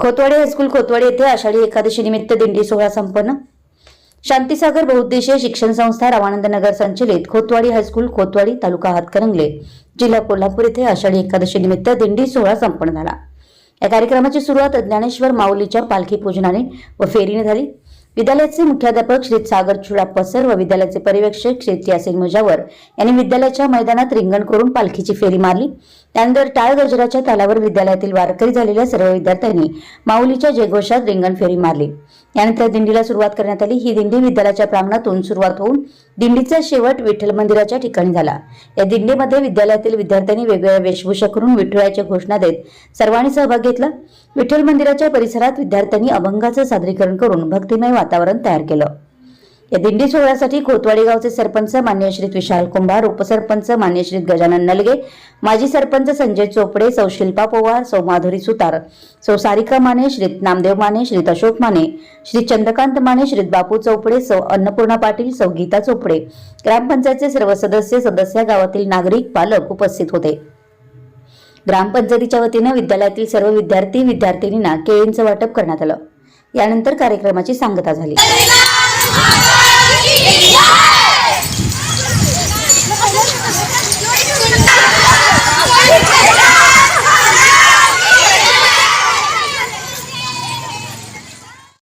Khotwadi high school खोतवाडे येथे आषाढी एकादशी निमित्त दिंडी सोहळा संपन्न. शांतीसागर बहुउद्देशीय शिक्षण संस्था रामानंद नगर संचलित खोतवाडी हायस्कूल खोतवाडी तालुका हातकरंगले जिल्हा कोल्हापूर येथे आषाढी एकादशी निमित्त दिंडी सोहळा संपन्न झाला. या कार्यक्रमाची सुरुवात ज्ञानेश्वर माऊलीच्या पालखी पूजनाने व फेरीने झाली. विद्यालयाचे मुख्याध्यापक श्री सागर चुडाप्पा सर व विद्यालयाचे पर्यवेक्षक श्री यासिन मुजावर यांनी विद्यालयाच्या मैदानात रिंगण करून पालखीची फेरी मारली. त्यानंतर टाळ गजराच्या तालावर विद्यालयातील वारकरी झालेल्या सर्व विद्यार्थ्यांनी माऊलीच्या जयघोषात रिंगण फेरी मारली. यानंतर दिंडीला सुरुवात करण्यात आली. ही दिंडी विद्यालयाच्या प्रांगणातून सुरुवात होऊन दिंडीचा शेवट विठ्ठल मंदिराच्या ठिकाणी झाला. या दिंडीमध्ये विद्यालयातील विद्यार्थ्यांनी वेगवेगळ्या वेशभूषा करून विठुरायाच्या घोषणा देत सर्वांनी सहभाग घेतला. विठ्ठल मंदिराच्या परिसरात विद्यार्थ्यांनी अभंगाचं सादरीकरण करून भक्तिमय वातावरण तयार केलं. या दिंडी सोहळ्यासाठी खोतवाडी गावचे सरपंच मान्यश्रीत विशाल कुंभार उपसरपंच मान्यश्रीत गजानन नलगे माजी सरपंच संजय चोपडे सौ शिल्पा पोवार सौ माधुरी सुतार सौ सारिका माने श्रीत नामदेव माने श्रीत अशोक माने श्री चंद्रकांत माने श्रीत बापू चोपडे सौ अन्नपूर्णा पाटील सौ गीता चोपडे ग्रामपंचायतचे सर्व सदस्य सदस्य गावातील नागरिक पालक उपस्थित होते. ग्रामपंचायतीच्या वतीनं विद्यालयातील सर्व विद्यार्थी विद्यार्थिनींना केळींचं वाटप करण्यात आलं. यानंतर कार्यक्रमाची सांगता झाली.